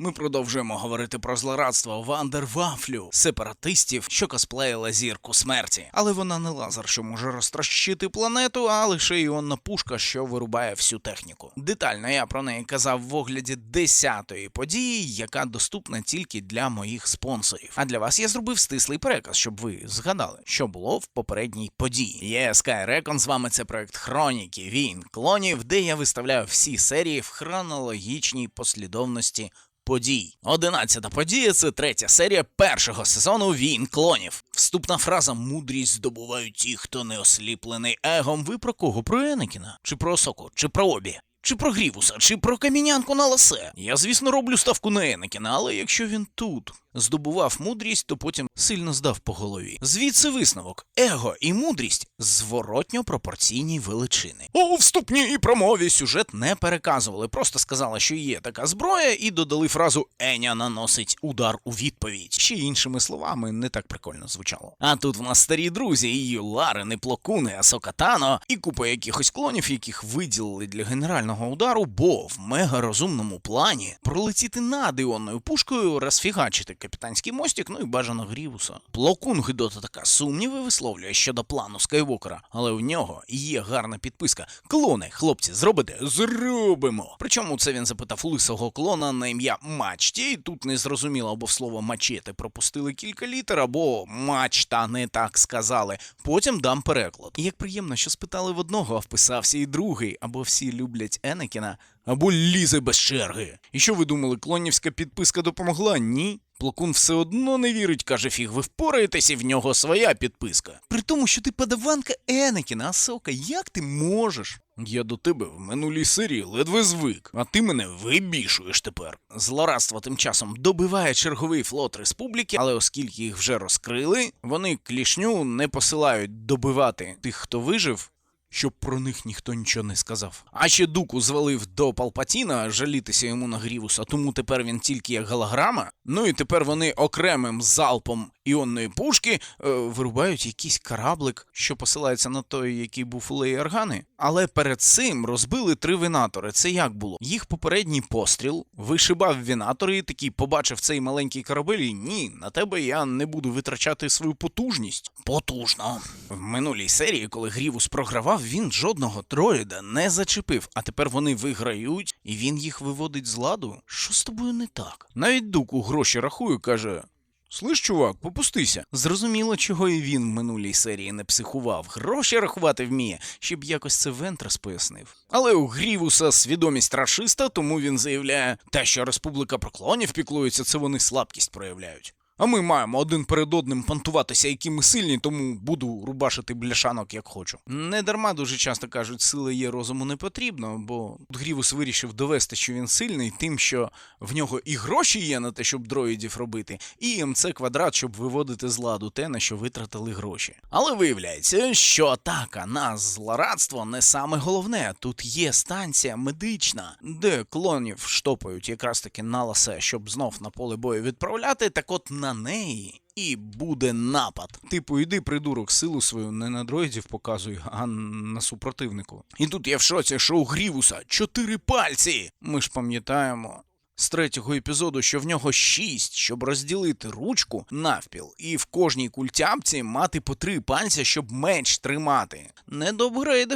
Ми продовжуємо говорити про злорадство Вандервафлю, сепаратистів, що косплеїла зірку смерті. Але вона не лазер, що може розтрощити планету, а лише іонна пушка, що вирубає всю техніку. Детально я про неї казав в огляді 10-ї події, яка доступна тільки для моїх спонсорів. А для вас я зробив стислий переказ, щоб ви згадали, що було в попередній події. Є Skyrecon, з вами це проект Хроніки війн клонів, де я виставляю всі серії в хронологічній послідовності подій. Одинадцята подія це третя серія першого сезону Війн клонів. Вступна фраза мудрість здобувають ті, хто не осліплений егом. Ви про кого? Про Енекіна? Чи про Осоку? Чи про обі? Чи про Грівуса, чи про камінянку на ласе? Я, звісно, роблю ставку на Енекіна, але якщо він тут здобував мудрість, то потім сильно здав по голові. Звідси висновок: его і мудрість зворотньо пропорційні величини. У вступній промові сюжет не переказували, просто сказали, що є така зброя, і додали фразу Еня наносить удар у відповідь. Ще іншими словами, не так прикольно звучало. А тут в нас старі друзі, і Юлари, Неплокуни, Асокатано, і купа якихось клонів, яких виділили для генерального удару, бо в мегарозумному плані пролетіти над іонною пушкою, розфігачити капітанський мостик, ну і бажано Грівуса. Плокун Гидота така сумніви висловлює щодо плану Скайвокера, але у нього є гарна підписка. Клони, хлопці, зробите? Зробимо. Причому це він запитав лисого клона на ім'я Мачті, і тут не зрозуміло, або в слово мачете пропустили кілька літер, або мачта не так сказали. Потім дам переклад. І як приємно, що спитали в одного, а вписався і другий, або всі люблять Енекіна, або лізе без черги. І що ви думали, клонівська підписка допомогла? Ні. Плакун все одно не вірить, каже фіг, ви впораєтесь і в нього своя підписка. При тому, що ти подаванка Енекіна, Асока, як ти можеш? Я до тебе в минулій серії ледве звик, а ти мене вибішуєш тепер. Злорадство тим часом добиває черговий флот республіки, але оскільки їх вже розкрили, вони клішню не посилають добивати тих, хто вижив. Щоб про них ніхто нічого не сказав. А ще дуку звалив до Палпатіна жалітися йому на Грівуса, тому тепер він тільки як голограма. Ну і тепер вони окремим залпом іонної пушки е, вирубають якийсь кораблик, що посилається на той, який був у Леї Аргани. Але перед цим розбили три вінатори. Це як було? Їх попередній постріл вишибав вінатори, і такий побачив цей маленький корабель. і Ні, на тебе я не буду витрачати свою потужність. Потужно. В минулій серії, коли Грівус програвав, він жодного троїда не зачепив, а тепер вони виграють, і він їх виводить з ладу. Що з тобою не так? Навіть дуку гроші рахує, каже. Слиш, чувак, попустися. Зрозуміло, чого і він в минулій серії не психував. Гроші рахувати вміє, щоб якось це Вентрас пояснив. Але у Грівуса свідомість рашиста, тому він заявляє, те, що Республіка Проклонів піклується, це вони слабкість проявляють. А ми маємо один перед одним понтуватися, які ми сильні, тому буду рубашити бляшанок як хочу. Не дарма дуже часто кажуть, сили є розуму не потрібно, бо Грівус вирішив довести, що він сильний, тим, що в нього і гроші є на те, щоб дроїдів робити, і МЦ квадрат, щоб виводити з ладу те, на що витратили гроші. Але виявляється, що атака на злорадство не саме головне. Тут є станція медична, де клонів штопають якраз таки на ласе, щоб знов на поле бою відправляти. Так от на неї. І буде напад. Типу, іди, придурок, силу свою не на дроїдів показуй, а на супротивнику. І тут я в шоці, що у Грівуса чотири пальці. Ми ж пам'ятаємо. З третього епізоду, що в нього шість, щоб розділити ручку навпіл, і в кожній культяпці мати по три пальця, щоб меч тримати. Не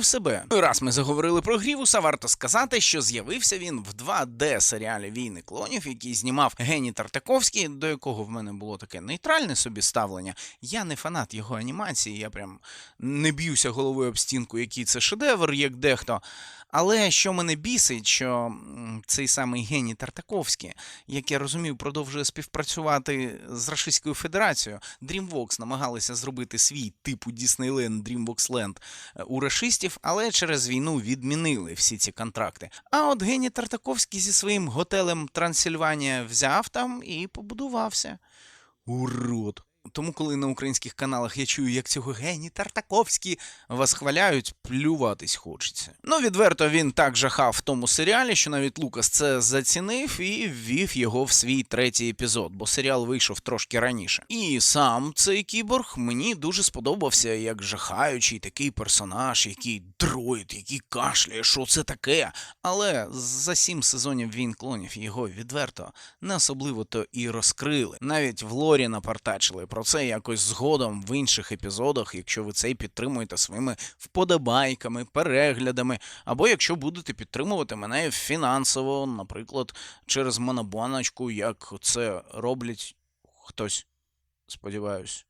в себе. Ну, Раз ми заговорили про Грівуса, варто сказати, що з'явився він в 2D серіалі Війни клонів, який знімав Гені Тартаковський, до якого в мене було таке нейтральне собі ставлення. Я не фанат його анімації, я прям не б'юся головою об стінку, який це шедевр, як дехто. Але що мене бісить, що цей самий Геній Тартаковський, як я розумію, продовжує співпрацювати з Російською Федерацією. DreamWorks намагалися зробити свій типу Disneyland, DreamWorks Land е, у рашистів, але через війну відмінили всі ці контракти. А от Гені Тартаковський зі своїм готелем Трансильванія взяв там і побудувався. Урод. Тому, коли на українських каналах я чую, як цього гені Тартаковські вас хваляють, плюватись хочеться. Ну, відверто він так жахав в тому серіалі, що навіть Лукас це зацінив і ввів його в свій третій епізод, бо серіал вийшов трошки раніше. І сам цей кіборг мені дуже сподобався як жахаючий такий персонаж, який дроїд, який кашляє, що це таке. Але за сім сезонів він клонів його відверто не особливо то і розкрили. Навіть в лорі напартачили про це якось згодом в інших епізодах, якщо ви цей підтримуєте своїми вподобайками, переглядами, або якщо будете підтримувати мене фінансово, наприклад, через монобаночку, як це роблять хтось, сподіваюсь.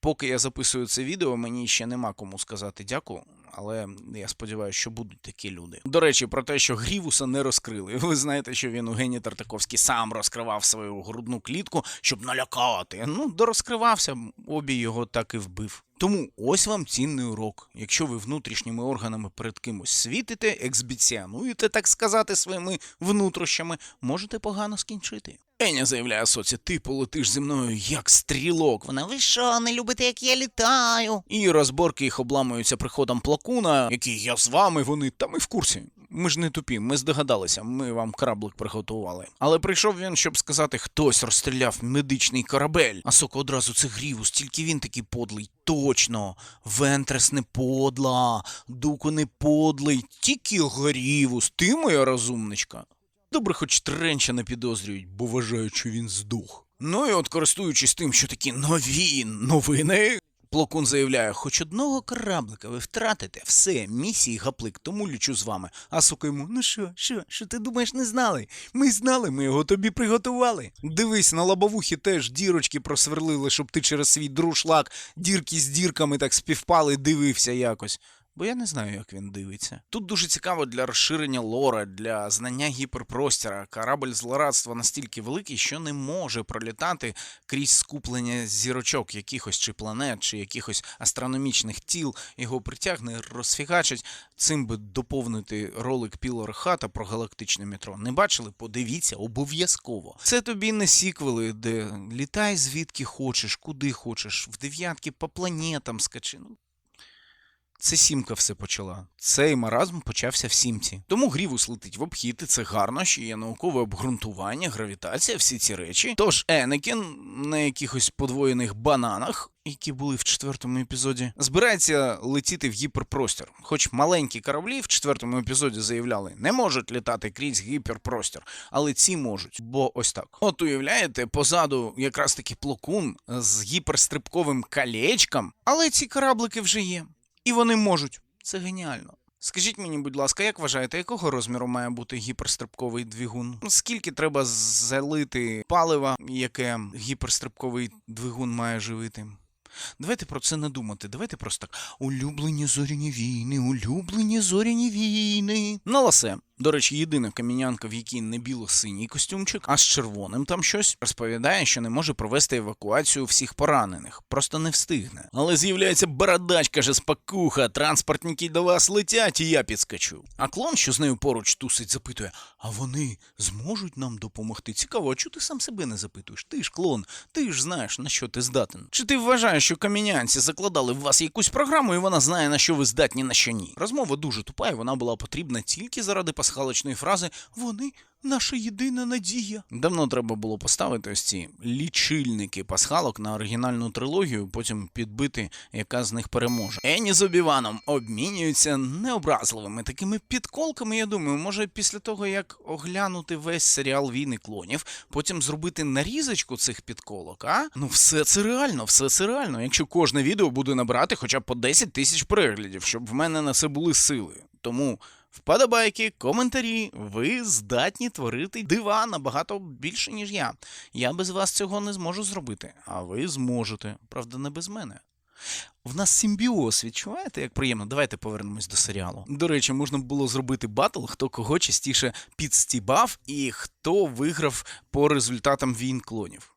Поки я записую це відео, мені ще нема кому сказати дякую, але я сподіваюся, що будуть такі люди. До речі, про те, що Грівуса не розкрили. Ви знаєте, що він у Гені Тартаковський сам розкривав свою грудну клітку, щоб налякати. Ну, дорозкривався, обі його так і вбив. Тому ось вам цінний урок. Якщо ви внутрішніми органами перед кимось світите, ексбіціонуєте, так сказати, своїми внутрішнями, можете погано скінчити. Еня заявляє соці, ти полетиш зі мною як стрілок. Вона ви що, не любите, як я літаю? І розборки їх обламуються приходом плакуна, який я з вами, вони там і в курсі. Ми ж не тупі, ми здогадалися, ми вам краблик приготували. Але прийшов він, щоб сказати, хтось розстріляв медичний корабель. А соко одразу це грівус, тільки він такий подлий. Точно, Вентрес не подла, Дуко не подлий, тільки Грівус, ти моя розумничка. Добре, хоч тренча не підозрюють, бо вважають, що він здух. Ну і от, користуючись тим, що такі нові новини. Плокун заявляє, хоч одного кораблика ви втратите, все, місії гаплик, тому лічу з вами. А сука йому, ну що, що, що ти думаєш, не знали? Ми знали, ми його тобі приготували. Дивись, на лобовухі теж дірочки просверлили, щоб ти через свій друшлак дірки з дірками так співпали, дивився якось. Бо я не знаю, як він дивиться. Тут дуже цікаво для розширення лора, для знання гіперпростіра. Корабль злорадства настільки великий, що не може пролітати крізь скуплення зірочок якихось чи планет, чи якихось астрономічних тіл. Його притягне, розфігачить. Цим би доповнити ролик Пілора Хата про галактичне метро. Не бачили? Подивіться, обов'язково. Це тобі не сіквели, де літай звідки хочеш, куди хочеш, в дев'ятки по планетам скачи. Це сімка все почала. Цей маразм почався в сімці. Тому Грівус летить в обхід, і це гарно, що є наукове обґрунтування, гравітація, всі ці речі. Тож Енекін на якихось подвоєних бананах. Які були в четвертому епізоді, збирається летіти в гіперпростір. Хоч маленькі кораблі в четвертому епізоді заявляли, не можуть літати крізь гіперпростір, але ці можуть, бо ось так. От уявляєте, позаду якраз таки плокун з гіперстрибковим колечком, але ці кораблики вже є. І вони можуть. Це геніально. Скажіть мені, будь ласка, як вважаєте, якого розміру має бути гіперстрибковий двигун? Скільки треба залити палива, яке гіперстрибковий двигун має живити? Давайте про це не думати. Давайте просто так. Улюблені зоряні війни, улюблені зоряні війни. На ласе. До речі, єдина камінянка, в якій не біло-синій костюмчик, а з червоним там щось розповідає, що не може провести евакуацію всіх поранених, просто не встигне. Але з'являється бородач, каже спакуха, транспортники до вас летять, і я підскочу. А клон, що з нею поруч тусить, запитує: а вони зможуть нам допомогти? Цікаво, а чого ти сам себе не запитуєш? Ти ж клон, ти ж знаєш, на що ти здатен. Чи ти вважаєш, що камінянці закладали в вас якусь програму, і вона знає, на що ви здатні, на що ні? Розмова дуже тупа, і вона була потрібна тільки заради пасхалочної фрази Вони наша єдина надія. Давно треба було поставити ось ці лічильники пасхалок на оригінальну трилогію, потім підбити, яка з них переможе. Ені з Обіваном обмінюються необразливими такими підколками. Я думаю, може після того як оглянути весь серіал Війни клонів, потім зробити нарізочку цих підколок. А ну все це реально, все це реально. Якщо кожне відео буде набрати хоча б по 10 тисяч переглядів, щоб в мене на це були сили. Тому. Вподобайки, коментарі, ви здатні творити дива набагато більше, ніж я. Я без вас цього не зможу зробити, а ви зможете. Правда, не без мене. В нас симбіоз, відчуваєте, як приємно? Давайте повернемось до серіалу. До речі, можна було зробити батл, хто кого частіше підстібав і хто виграв по результатам війн клонів.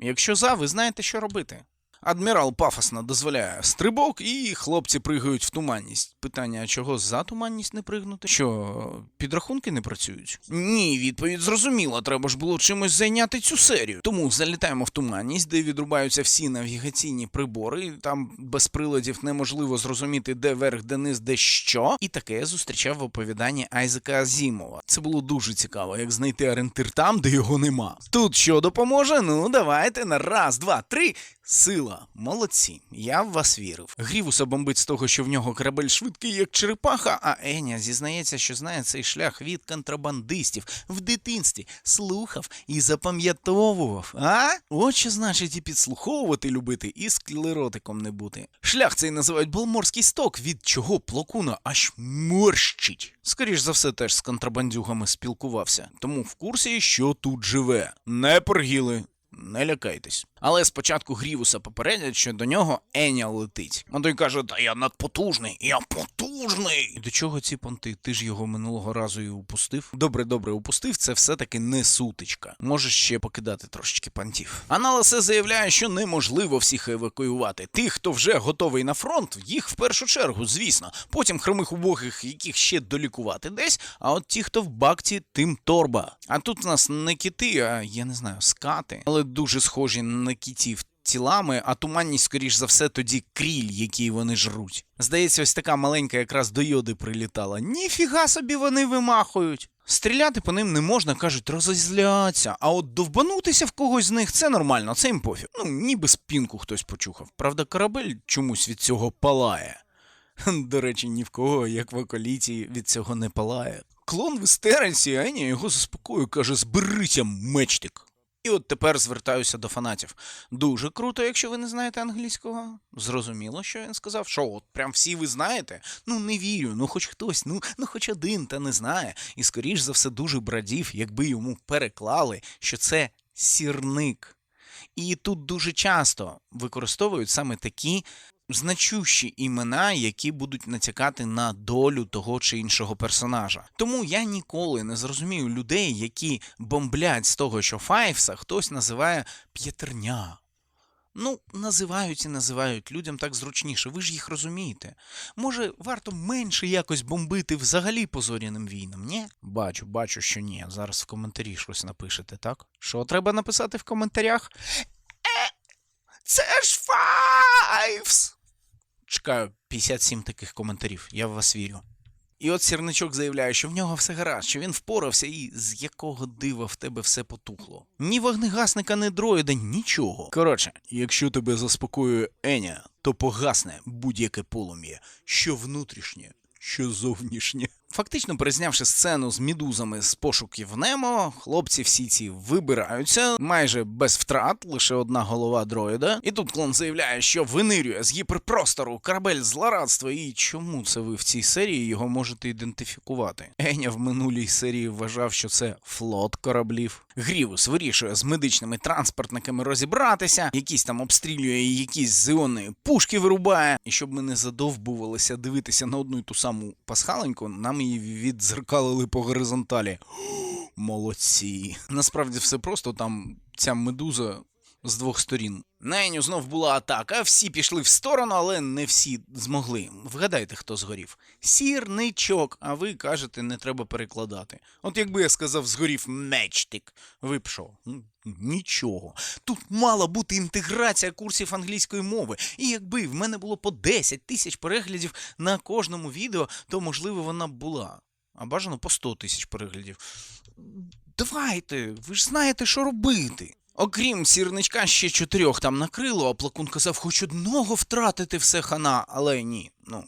Якщо за, ви знаєте, що робити. Адмірал пафосно дозволяє стрибок, і хлопці пригають в туманність. Питання, чого за туманність не пригнути? Що, підрахунки не працюють? Ні, відповідь зрозуміла. Треба ж було чимось зайняти цю серію. Тому залітаємо в туманність, де відрубаються всі навігаційні прибори. Там без приладів неможливо зрозуміти, де верх, де низ, де що. І таке я зустрічав в оповіданні Айзека Азімова. Це було дуже цікаво, як знайти орієнтир там, де його нема. Тут що допоможе? Ну, давайте на раз, два, три. Сила, молодці, я в вас вірив. Грівуса бомбить з того, що в нього корабель швидкий, як черепаха, а Еня зізнається, що знає цей шлях від контрабандистів в дитинстві, слухав і запам'ятовував. А? От що значить і підслуховувати любити, і склеротиком не бути. Шлях цей називають Балморський сток, від чого плакуна аж морщить. Скоріш за все, теж з контрабандюгами спілкувався, тому в курсі, що тут живе. Не пергіли. Не лякайтесь. Але спочатку Грівуса попередять, що до нього Еня летить. А той каже: Та я надпотужний, я потужний. І до чого ці понти? Ти ж його минулого разу і упустив. Добре, добре, упустив. Це все-таки не сутичка. Можеш ще покидати трошечки понтів. Аналасе заявляє, що неможливо всіх евакуювати. Тих, хто вже готовий на фронт, їх в першу чергу, звісно. Потім хромих убогих, яких ще долікувати десь. А от ті, хто в бакті, тим торба. А тут у нас не кити, а я не знаю, скати, але дуже схожі на кітів. Тілами, а туманність, скоріш за все, тоді кріль, який вони жруть. Здається, ось така маленька якраз до йоди прилітала. Ніфіга собі вони вимахують. Стріляти по ним не можна, кажуть, розозляться. А от довбанутися в когось з них це нормально, це їм пофіг. Ну, ніби спінку хтось почухав. Правда, корабель чомусь від цього палає. До речі, ні в кого, як в околіті, від цього не палає. Клон в істериці, а Еня його заспокоює, каже: зберися, мечтик. І от тепер звертаюся до фанатів. Дуже круто, якщо ви не знаєте англійського. Зрозуміло, що він сказав. Що, от прям всі ви знаєте? Ну не вірю, ну хоч хтось, ну, ну хоч один та не знає. І скоріш за все дуже брадів, якби йому переклали, що це сірник. І тут дуже часто використовують саме такі значущі імена, які будуть натякати на долю того чи іншого персонажа. Тому я ніколи не зрозумію людей, які бомблять з того, що Файвса хтось називає п'ятерня. Ну, називають і називають людям так зручніше, ви ж їх розумієте. Може, варто менше якось бомбити взагалі по зоряним війнам, ні? Бачу, бачу, що ні. Зараз в коментарі щось напишете, так? Що треба написати в коментарях? Е, це ж Файвс! Чекаю 57 таких коментарів, я в вас вірю. І от сірничок заявляє, що в нього все гаразд, що він впорався, і з якого дива в тебе все потухло. Ні вогнегасника, ні дроїда, нічого. Коротше, якщо тебе заспокоює Еня, то погасне будь-яке полум'я, що внутрішнє, що зовнішнє. Фактично, перезнявши сцену з мідузами з пошуків Немо, хлопці всі ці вибираються майже без втрат, лише одна голова дроїда. І тут клон заявляє, що винирює з гіперпростору корабель злорадства. І чому це ви в цій серії його можете ідентифікувати? Еня в минулій серії вважав, що це флот кораблів. Грівус вирішує з медичними транспортниками розібратися, якісь там обстрілює якісь з іонної пушки вирубає. І щоб ми не задовбувалися дивитися на одну й ту саму пасхаленьку, нам її віддзеркалили по горизонталі. Молодці. Насправді все просто там ця медуза з двох сторін. На знов була атака, всі пішли в сторону, але не всі змогли. Вгадайте, хто згорів. Сірничок, а ви кажете, не треба перекладати. От якби я сказав, згорів мечтик, ви б що? Нічого. Тут мала бути інтеграція курсів англійської мови. І якби в мене було по 10 тисяч переглядів на кожному відео, то можливо вона б була. А бажано по 100 тисяч переглядів. Давайте, ви ж знаєте, що робити. Окрім сірничка, ще чотирьох там накрило, а плакун казав, хоч одного втратити все хана, але ні, ну.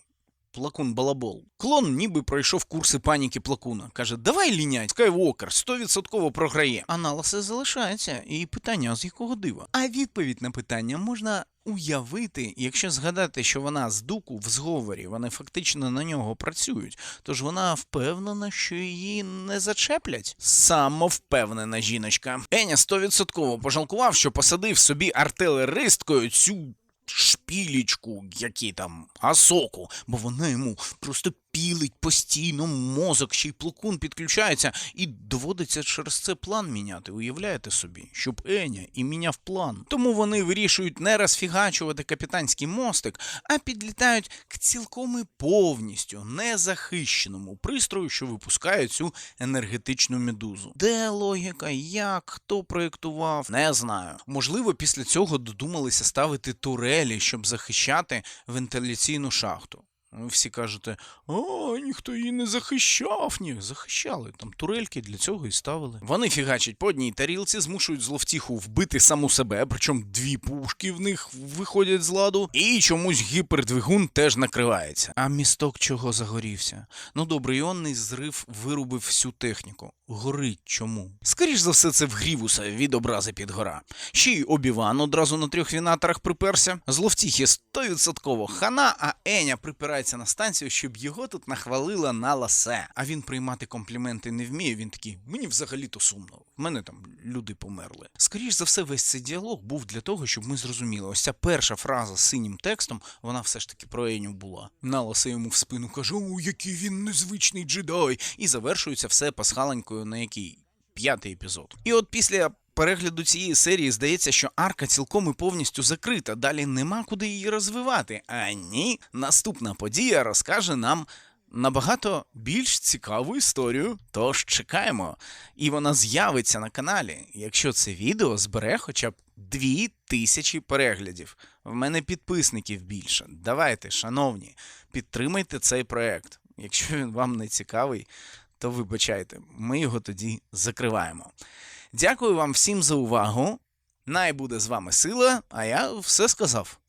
Плакун балабол. Клон ніби пройшов курси паніки плакуна. Каже, давай лінять, Скайвокер 100% програє. Аналаси залишається, і питання, з якого дива? А відповідь на питання можна уявити, якщо згадати, що вона з дуку в зговорі, вони фактично на нього працюють. Тож вона впевнена, що її не зачеплять. Самовпевнена жіночка. Еня 100% пожалкував, що посадив собі артилеристкою цю шпілічку, які там, асоку, бо вона йому просто пілить постійно мозок, ще й плукун підключається, і доводиться через це план міняти. Уявляєте собі, щоб Еня і міняв план. Тому вони вирішують не розфігачувати капітанський мостик, а підлітають к цілком і повністю незахищеному пристрою, що випускає цю енергетичну медузу. Де логіка, як, хто проєктував, не знаю. Можливо, після цього додумалися ставити турелі, щоб захищати вентиляційну шахту. Всі кажете, о, ніхто її не захищав. Ні, захищали. Там турельки для цього і ставили. Вони фігачать по одній тарілці, змушують зловтіху вбити саму себе, причому дві пушки в них виходять з ладу, і чомусь гіпердвигун теж накривається. А місток чого загорівся? Ну добре, іонний зрив вирубив всю техніку. Горить чому? Скоріш за все, це в Грівуса від образи під гора. Ще й Обіван одразу на трьох вінаторах приперся. Зловтіхи стовідсотково хана, а Еня припирається на станцію, щоб його тут нахвалила на ласе. А він приймати компліменти не вміє. Він такий, мені взагалі-то сумно. В мене там люди померли. Скоріш за все, весь цей діалог був для того, щоб ми зрозуміли. Ось ця перша фраза з синім текстом, вона все ж таки про Еню була. На ласе йому в спину каже: О, який він незвичний джедай. І завершується все пасхаленькою на який п'ятий епізод. І от після. Перегляду цієї серії здається, що арка цілком і повністю закрита. Далі нема куди її розвивати. А ні, наступна подія розкаже нам набагато більш цікаву історію. Тож чекаємо. І вона з'явиться на каналі, якщо це відео збере хоча б дві тисячі переглядів. В мене підписників більше. Давайте, шановні, підтримайте цей проект. Якщо він вам не цікавий, то вибачайте, ми його тоді закриваємо. Дякую вам всім за увагу. Най буде з вами сила, а я все сказав.